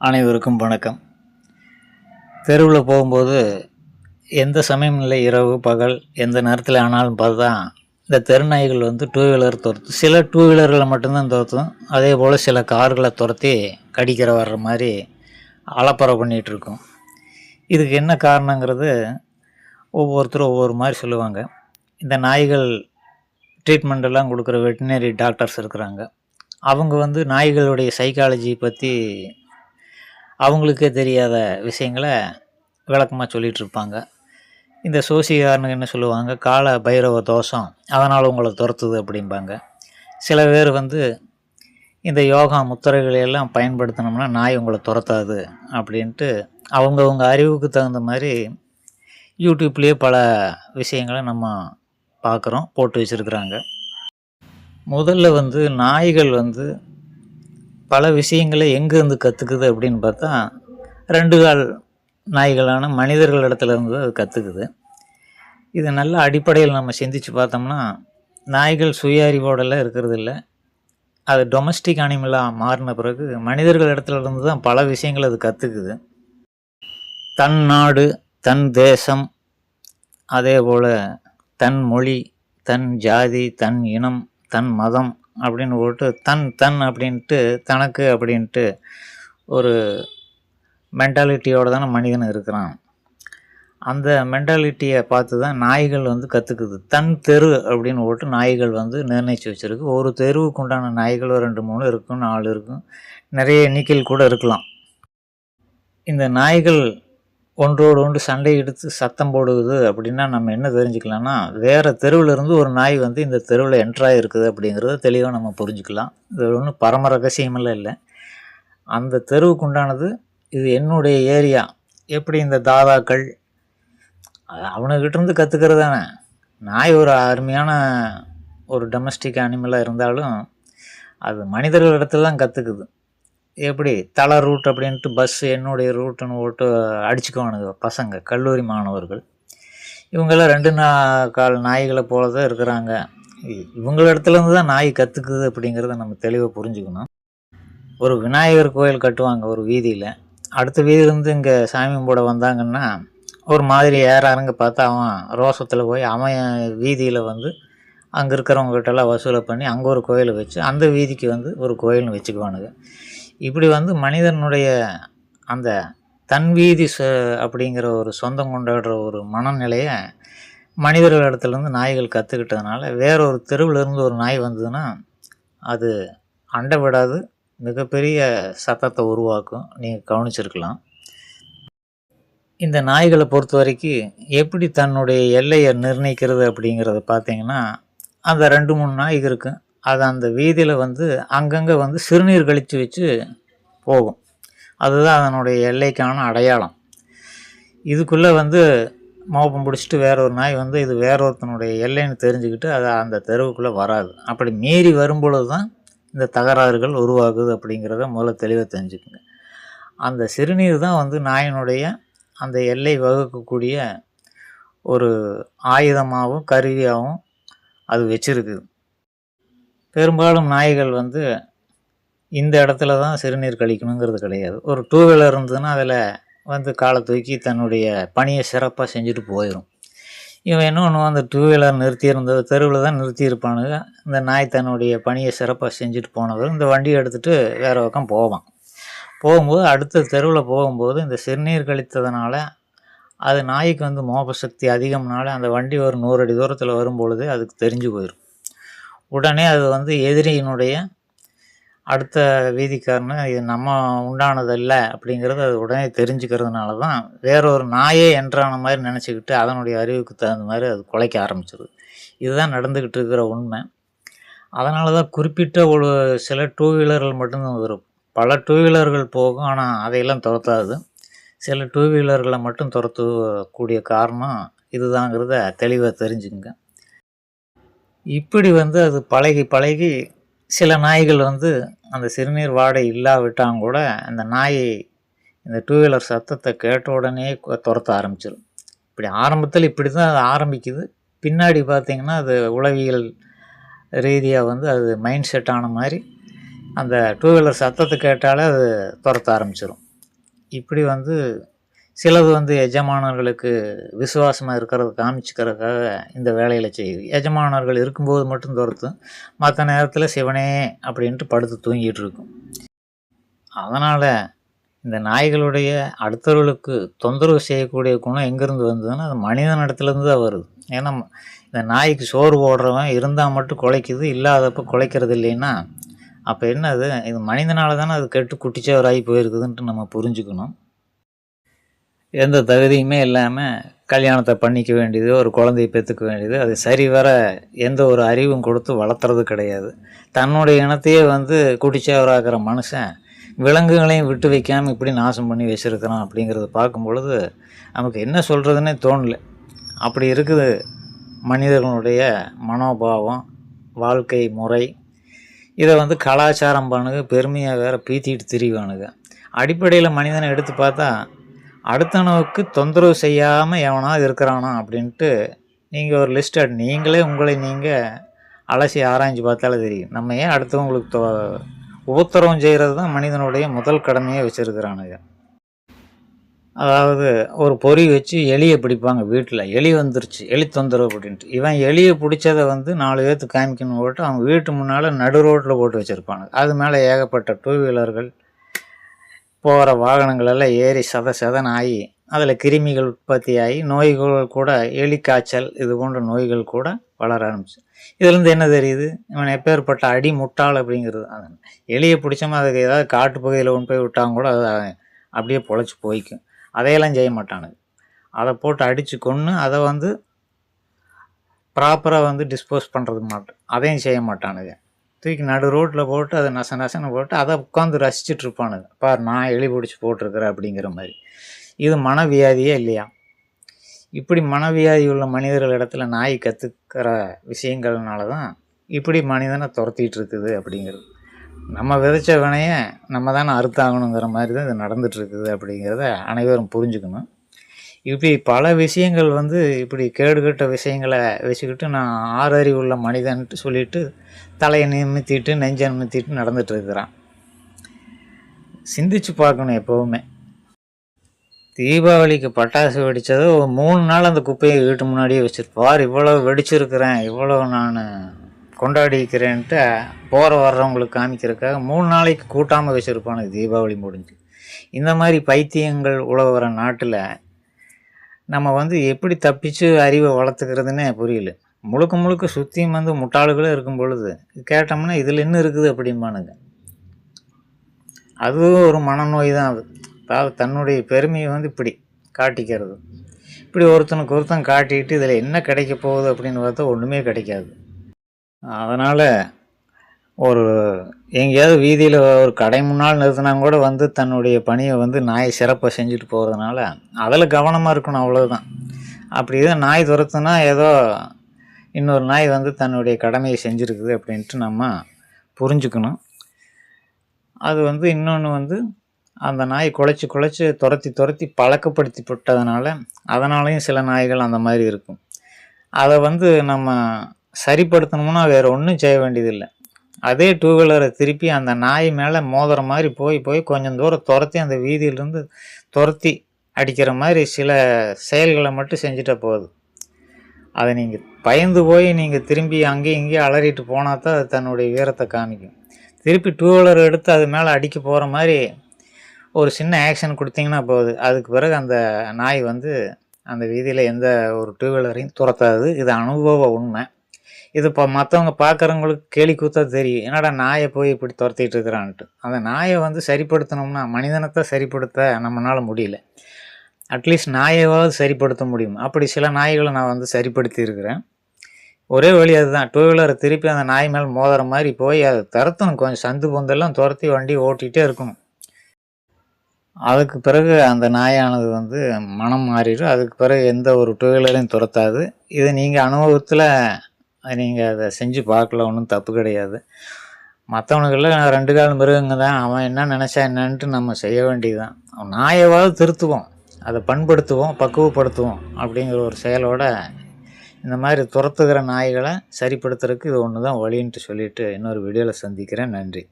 அனைவருக்கும் வணக்கம். தெருவில் போகும்போது எந்த சமயம் இல்லை இரவு பகல் எந்த நேரத்தில் ஆனாலும் பார்த்தா இந்த தெருநாய்கள் வந்து டூ வீலர் துரத்து சில டூ வீலர்களை மட்டும்தான் துரத்தும். அதே போல் சில கார்களை துரத்தி கடிக்கிற வர்ற மாதிரி அலப்பறை பண்ணிகிட்டுருக்கும் இதுக்கு என்ன காரணங்கிறது ஒவ்வொருத்தரும் ஒவ்வொரு மாதிரி சொல்லுவாங்க. இந்த நாய்கள் ட்ரீட்மெண்ட்டெல்லாம் கொடுக்குற வெட்டினரி டாக்டர்ஸ் இருக்கிறாங்க. அவங்க வந்து நாய்களுடைய சைக்காலஜி பற்றி அவங்களுக்கே தெரியாத விஷயங்களை விளக்கமாக சொல்லிகிட்டு இருப்பாங்க இந்த சோசிகாரனுக்கு என்ன சொல்லுவாங்க? கால பைரவ தோஷம் அதனால் உங்களை துரத்துது அப்படிம்பாங்க. சில பேர் வந்து இந்த யோகா முத்திரைகளை எல்லாம் பயன்படுத்தினோம்னா நாய் உங்களை துரத்தாது அப்படின்ட்டு அவங்கவுங்க அறிவுக்கு தகுந்த மாதிரி யூடியூப்லேயே பல விஷயங்களை நம்ம பார்க்குறோம் போட்டு வச்சுருக்குறாங்க. முதல்ல வந்து நாய்கள் வந்து பல விஷயங்களை எங்கேருந்து கற்றுக்குது அப்படின்னு பார்த்தா ரெண்டு கால் நாய்களான மனிதர்கள் இடத்துல இருந்து அது கற்றுக்குது இது நல்ல அடிப்படையில் நம்ம சிந்திச்சு பார்த்தோம்னா நாய்கள் சுய அறிவோடெல்லாம் இருக்கிறது இல்லை. அது டொமஸ்டிக் அனிமலாக மாறின பிறகு மனிதர்கள் இடத்துல இருந்து தான் பல விஷயங்கள் அது கற்றுக்குது தன் நாடு தன் தேசம் அதே போல் தன் மொழி தன் ஜாதி தன் இனம் தன் மதம் அப்படின்னு போட்டு தன் தன் அப்படின்ட்டு தனக்கு அப்படின்ட்டு ஒரு மென்டாலிட்டியோடு தானே மனிதன் இருக்கிறான். அந்த மென்டாலிட்டியை பார்த்து தான் நாய்கள் வந்து கற்றுக்குது தன் தெரு அப்படின்னு போட்டு நாய்கள் வந்து நிர்ணயித்து வச்சுருக்கு. ஒரு தெருவுக்கு உண்டான நாய்கள் ஒரு ரெண்டு மூணு இருக்கும் நாலு இருக்கும். நிறைய எண்ணிக்கையில் கூட இருக்கலாம். இந்த நாய்கள் ஒன்றோடு ஒன்று சண்டை எடுத்து சத்தம் போடுது அப்படின்னா நம்ம என்ன தெரிஞ்சுக்கலாம்னா வேறு தெருவில் இருந்து ஒரு நாய் வந்து இந்த தெருவில் என்ட்ராக இருக்குது அப்படிங்கிறத தெளிவாக நம்ம புரிஞ்சுக்கலாம். இது ஒன்றும் பரம ரகசியமெல்லாம் இல்லை. அந்த தெருவுக்கு உண்டானது இது என்னுடைய ஏரியா. எப்படி இந்த தாதாக்கள் அவனுக்கிட்டேருந்து கற்றுக்கிறது தானே. நாய் ஒரு அருமையான ஒரு டொமஸ்டிக் அனிமலாக இருந்தாலும் அது மனிதர்கள் இடத்துல தான் கற்றுக்குது எப்படி தலை ரூட் அப்படின்ட்டு பஸ் என்னுடைய ரூட்டுன்னு ஓட்டு அடிச்சுக்குவானுங்க பசங்க கல்லூரி மாணவர்கள். இவங்கெல்லாம் ரெண்டு நா கால் நாய்களை போல தான் இருக்கிறாங்க. இவங்கள இடத்துலேருந்து தான் நாய் கற்றுக்குது அப்படிங்கிறத நம்ம தெளிவாக புரிஞ்சுக்கணும். ஒரு விநாயகர் கோயில் கட்டுவாங்க ஒரு வீதியில். அடுத்த வீதியிலேருந்து இங்கே சாமி கும்பிட வந்தாங்கன்னா ஒரு மாதிரி ஏறாருங்க பார்த்தா அவன் ரோசத்தில் போய் அவன் வீதியில் வந்து அங்கே இருக்கிறவங்ககிட்டலாம் வசூலை பண்ணி அங்கே ஒரு கோயிலை வச்சு அந்த வீதிக்கு வந்து ஒரு கோயில்னு வச்சுக்குவானுங்க. இப்படி வந்து மனிதனுடைய அந்த தன்வீதி ச அப்படிங்கிற ஒரு சொந்தம் கொண்டாடுற ஒரு மனநிலையை மனிதர்கள் இடத்துலேருந்து நாய்கள் கற்றுக்கிட்டதுனால வேற ஒரு தெருவில் இருந்து ஒரு நாய் வந்ததுன்னா அது அண்டை விடாது மிகப்பெரிய சத்தத்தை உருவாக்கும். நீங்கள் கவனிச்சிருக்கலாம். இந்த நாய்களை பொறுத்த வரைக்கும் எப்படி தன்னுடைய எல்லையை நிர்ணயிக்கிறது அப்படிங்கிறத பார்த்தீங்கன்னா அந்த ரெண்டு மூணு நாய்கள் இருக்கும் அது அந்த வீதியில் வந்து அங்கங்கே வந்து சிறுநீர் கழித்து வச்சு போகும். அதுதான் அதனுடைய எல்லைக்கான அடையாளம். இதுக்குள்ளே வந்து மோப்பம் பிடிச்சிட்டு வேற ஒரு நாய் வந்து இது வேற ஒருத்தனுடைய எல்லைன்னு தெரிஞ்சுக்கிட்டு அது அந்த தெருவுக்குள்ளே வராது. அப்படி மீறி வரும்பொழுது தான் இந்த தகராறுகள் உருவாகுது அப்படிங்கிறத முதல்ல தெளிவாக தெரிஞ்சுக்குங்க. அந்த சிறுநீர் தான் வந்து நாயினுடைய அந்த எல்லை வகுக்கக்கூடிய ஒரு ஆயுதமாகவும் கருவியாகவும் அது வச்சுருக்குது. பெரும்பாலும் நாய்கள் வந்து இந்த இடத்துல தான் சிறுநீர் கழிக்கணுங்கிறது கிடையாது. ஒரு டூ வீலர் இருந்ததுன்னா அதில் வந்து காலை தூக்கி தன்னுடைய பணியை சிறப்பாக செஞ்சுட்டு போயிடும் இவன் இன்னொன்று அந்த டூ வீலர் நிறுத்தியிருந்தது தெருவில் தான் நிறுத்தியிருப்பானுங்க இந்த நாய் தன்னுடைய பணியை சிறப்பாக செஞ்சுட்டு போனவர் இந்த வண்டியை எடுத்துகிட்டு வேறு பக்கம் போவான். போகும்போது அடுத்த தெருவில் போகும்போது இந்த சிறுநீர் கழித்ததுனால அது நாய்க்கு வந்து மோப சக்தி அதிகம்னால அந்த வண்டி ஒரு நூறு அடி தூரத்தில் வரும்பொழுது அதுக்கு தெரிஞ்சு போயிடும் உடனே அது வந்து எதிரியினுடைய அடுத்த வீதிக்காரனு இது நம்ம உண்டானதல்ல அப்படிங்கிறது அது உடனே தெரிஞ்சுக்கிறதுனால தான் வேறொரு நாயே என்றான மாதிரி நினச்சிக்கிட்டு அதனுடைய அறிவுக்கு தகுந்த மாதிரி அது குலைக்க ஆரம்பிச்சிருது இதுதான் நடந்துக்கிட்டு இருக்கிற உண்மை. அதனால தான் குறிப்பிட்ட ஒரு சில டூ வீலர்கள் மட்டும்தான் வரும். பல டூ வீலர்கள் போகும் ஆனால் அதையெல்லாம் துரத்தாது. சில டூ வீலர்களை மட்டும் துரத்தக்கூடிய காரணம் இதுதாங்கிறத தெளிவாக தெரிஞ்சுங்க இப்படி வந்து அது பழகி பழகி சில நாய்கள் வந்து அந்த சிறுநீர் வாடை இல்லாவிட்டாங்க கூட அந்த நாயை இந்த டூ வீலர் சத்தத்தை கேட்ட உடனே துரத்த ஆரம்பிச்சிடும் இப்படி ஆரம்பத்தில் இப்படி தான் அது ஆரம்பிக்குது. பின்னாடி பார்த்திங்கன்னா அது உளவியல் ரீதியாக வந்து அது மைண்ட் செட் ஆன மாதிரி அந்த டூ வீலர் சத்தத்தை கேட்டாலே அது துரத்த ஆரம்பிச்சிடும் இப்படி வந்து சிலது வந்து எஜமானர்களுக்கு விசுவாசமாக இருக்கிறத காமிச்சுக்கிறதுக்காக இந்த வேலையில் செய்யுது. எஜமானர்கள் இருக்கும்போது மட்டும் துரத்தும் மற்ற நேரத்தில் சிவனே அப்படின்ட்டு படுத்து தூங்கிட்டு இருக்கும். அதனால் இந்த நாய்களுடைய அடுத்தவர்களுக்கு தொந்தரவு செய்யக்கூடிய குணம் எங்கேருந்து வந்ததுன்னா அது மனிதன் இடத்துலேருந்து தான் வருது. ஏன்னா இந்த நாய்க்கு சோறு போடுறவன் இருந்தால் மட்டும் குலைக்குது இல்லாதப்போ குலைக்கிறது இல்லைன்னா அப்போ என்ன அது இது மனிதனால தானே அது கெட்டு குட்டிச்சவராகி போயிருக்குதுன்ட்டு நம்ம புரிஞ்சுக்கணும். எந்த தகுதியுமே இல்லாமல் கல்யாணத்தை பண்ணிக்க வேண்டியது ஒரு குழந்தையை பெற்றுக்க வேண்டியது அது சரிவர எந்த ஒரு அறிவும் கொடுத்து வளர்த்துறது கிடையாது. தன்னுடைய இனத்தையே வந்து குடிச்சவராகிற மனுஷன் விலங்குகளையும் விட்டு வைக்காமல் இப்படி நாசம் பண்ணி வச்சுருக்கிறான் அப்படிங்கிறத பார்க்கும் பொழுது நமக்கு என்ன சொல்கிறதுனே தோணல. அப்படி இருக்குது மனிதர்களுடைய மனோபாவம் வாழ்க்கை முறை. இதை வந்து கலாச்சாரம் பண்ணுங்க பெருமையாக வேறு பீத்திட்டு திரிவானுங்க அடிப்படையில் மனிதனை எடுத்து பார்த்தா அடுத்தவனுக்கு தொந்தரவு செய்யாமல் எவனாவது இருக்கிறானா அப்படின்ட்டு நீங்கள் ஒரு லிஸ்ட் நீங்களே உங்களை நீங்கள் அலசி ஆராய்ஞ்சு பார்த்தாலே தெரியும். நம்ம ஏன் அடுத்தவங்களுக்கு தொ உபத்திரவம் செய்கிறது தான் மனிதனுடைய முதல் கடமையை வச்சுருக்கிறானுங்க. அதாவது ஒரு பொறி வச்சு எலியை பிடிப்பாங்க வீட்டில் எலி வந்துருச்சு எலி தொந்தரவு அப்படின்ட்டு. இவன் எலியை பிடிச்சதை வந்து நாலு பேர்த்து காமிக்கணும் போட்டு அவங்க வீட்டு முன்னால் நடு ரோட்டில் போட்டு வச்சுருப்பாங்க அது மேலே ஏகப்பட்ட டூ வீலர்கள் போகிற வாகனங்களெல்லாம் ஏறி சத சதன் ஆகி அதில் கிருமிகள் உற்பத்தி ஆகி நோய்கள் கூட எலி காய்ச்சல் இது போன்ற நோய்கள் கூட வளர ஆரம்பிச்சு. இதுலேருந்து என்ன தெரியுது? இவன் எப்பேற்பட்ட அடி முட்டாள் அப்படிங்கிறது. அது எலியை பிடிச்சோமா அதுக்கு ஏதாவது காட்டு பகுதியில் கொண்டு போய் விட்டாங்க கூட அது அப்படியே பொழைச்சி போய்க்கும். அதையெல்லாம் செய்ய மாட்டானுங்க. அதை போட்டு அடித்து கொன்று அதை வந்து ப்ராப்பராக வந்து டிஸ்போஸ் பண்ணுறது மாட்டோம் அதையும் செய்ய மாட்டானுங்க. தூக்கி நடு ரோட்டில் போட்டு அதை நச நசன்னு போட்டு அதை உட்காந்து ரசிச்சுட்டு இருப்பானுங்க. பார் நான் எலி பிடிச்சி போட்டிருக்கிறேன் அப்படிங்கிற மாதிரி. இது மனவியாதியே இல்லையா? இப்படி மனவியாதி உள்ள மனிதர்கள் இடத்துல நாய் கற்றுக்கிற விஷயங்கள்னால தான் இப்படி மனிதனை துரத்திட்டு இருக்குது அப்படிங்கிறது. நம்ம விதைச்ச வினையை நம்ம தானே அறுத்தாகணுங்கிற மாதிரி தான் இது நடந்துகிட்ருக்குது அப்படிங்கிறத அனைவரும் புரிஞ்சுக்கணும். இப்படி பல விஷயங்கள் வந்து இப்படி கேடுகட்ட விஷயங்களை வச்சுக்கிட்டு நான் ஆறறிவு உள்ள மனிதன்ட்டு சொல்லிட்டு தலையை நிமித்திட்டு நெஞ்சை நிமித்திட்டு நடந்துட்டு இருக்கிறான். சிந்திச்சு பார்க்கணும் எப்போவுமே. தீபாவளிக்கு பட்டாசு வெடித்தது ஒரு மூணு நாள் அந்த குப்பையை வீட்டு முன்னாடியே வச்சுருப்பார் இவ்வளோ வெடிச்சிருக்கிறேன் இவ்வளோ நான் கொண்டாடிக்கிறேன்ட்டு போகிற வர்றவங்களுக்கு காமிக்கிறதுக்காக மூணு நாளைக்கு கூட்டாமல் வச்சுருப்பானுங்க தீபாவளி முடிஞ்சு. இந்த மாதிரி பைத்தியங்கள் உழவுற நாட்டில் நம்ம வந்து எப்படி தப்பிச்சு அறிவை வளர்த்துக்கிறதுனே புரியல. முழுக்க முழுக்க சுற்றியும் வந்து முட்டாளுகளும் இருக்கும் பொழுது கேட்டோம்னா இதில் என்ன இருக்குது அப்படிம்பானுங்க. அதுவும் ஒரு மனநோய் தான் அது. அதாவது தன்னுடைய பெருமையை வந்து இப்படி காட்டிக்கிறது. இப்படி ஒருத்தனுக்கு ஒருத்தன் காட்டிக்கிட்டு இதில் என்ன கிடைக்க போகுது அப்படின்னு பார்த்தா ஒன்றுமே கிடைக்காது. அதனால் ஒரு எங்கேயாவது வீதியில் ஒரு கடை முன்னால் நிறுத்தினா கூட வந்து தன்னுடைய பணியை வந்து நாயை சிறப்பாக செஞ்சுட்டு போகிறதுனால அதில் கவனமாக இருக்கணும் அவ்வளோதான் அப்படி தான் நாய் துரத்துனா ஏதோ இன்னொரு நாய் வந்து தன்னுடைய கடமையை செஞ்சுருக்குது அப்படின்ட்டு நம்ம புரிஞ்சுக்கணும். அது வந்து இன்னொன்று வந்து அந்த நாய் குலைச்சி குலைச்சி துரத்தி துரத்தி பழக்கப்படுத்தி விட்டதுனால அதனாலையும் சில நாய்கள் அந்த மாதிரி இருக்கும். அதை வந்து நம்ம சரிப்படுத்தணும்னா வேறு ஒன்றும் செய்ய வேண்டியதில்லை. அதே டூ வீலரை திருப்பி அந்த நாய் மேலே மோதுற மாதிரி போய் போய் கொஞ்சம் தூரம் துரத்தி அந்த வீதியிலேருந்து துரத்தி அடிக்கிற மாதிரி சில செயல்களை மட்டும் செஞ்சுட்டா போகுது அதை நீங்கள் பயந்து போய் நீங்கள் திரும்பி அங்கேயும் இங்கேயும் அலறிட்டு போனால் தான் அது தன்னுடைய வீரத்தை காமிக்கும். திருப்பி டூ வீலர் எடுத்து அது மேலே அடிக்க போகிற மாதிரி ஒரு சின்ன ஆக்ஷன் கொடுத்தீங்கன்னா போகுது அதுக்கு பிறகு அந்த நாய் வந்து அந்த வீதியில் எந்த ஒரு டூ வீலரையும் துரத்தாது. இது அனுபவ உண்மை. இது இப்போ மற்றவங்க பார்க்குறவங்களுக்கு கேலி கூத்தா தெரியும். என்னடா நாயை போய் இப்படி துரத்திட்டு இருக்கிறான்ட்டு. அந்த நாயை வந்து சரிப்படுத்தணும்னா மனிதனத்தை சரிப்படுத்த நம்மளால் முடியல. அட்லீஸ்ட் நாயைவாவது சரிப்படுத்த முடியும். அப்படி சில நாய்களை நான் வந்து சரிப்படுத்தி இருக்கிறேன். ஒரே வழி அதுதான். டூ வீலரை திருப்பி அந்த நாய் மேலே மோதுற மாதிரி போய் அதை துரத்தணும். கொஞ்சம் சந்து பொந்தெல்லாம் துரத்தி வண்டி ஓட்டிகிட்டே இருக்கணும். அதுக்கு பிறகு அந்த நாயானது வந்து மனம் மாறிடும். அதுக்கு பிறகு எந்த ஒரு டூ வீலரையும் துரத்தாது. இதை நீங்கள் அனுபவத்தில் நீங்கள் அதை செஞ்சு பார்க்கல ஒன்றும் தப்பு கிடையாது. மற்றவனுக்கெல்லாம் ரெண்டு கால் மிருகங்க தான். அவன் என்ன நினச்சா என்னன்ட்டு நம்ம செய்ய வேண்டியதுதான். அவன் நாயவாவது திருத்துவோம். அதை பண்படுத்துவோம் பக்குவப்படுத்துவோம் அப்படிங்கிற ஒரு செயலோட இந்த மாதிரி துரத்துகிற நாய்களை சரிப்படுத்துறதுக்கு இது ஒன்று தான் வழின்ட்டு சொல்லிவிட்டு இன்னொரு வீடியோவில் சந்திக்கிறேன். நன்றி.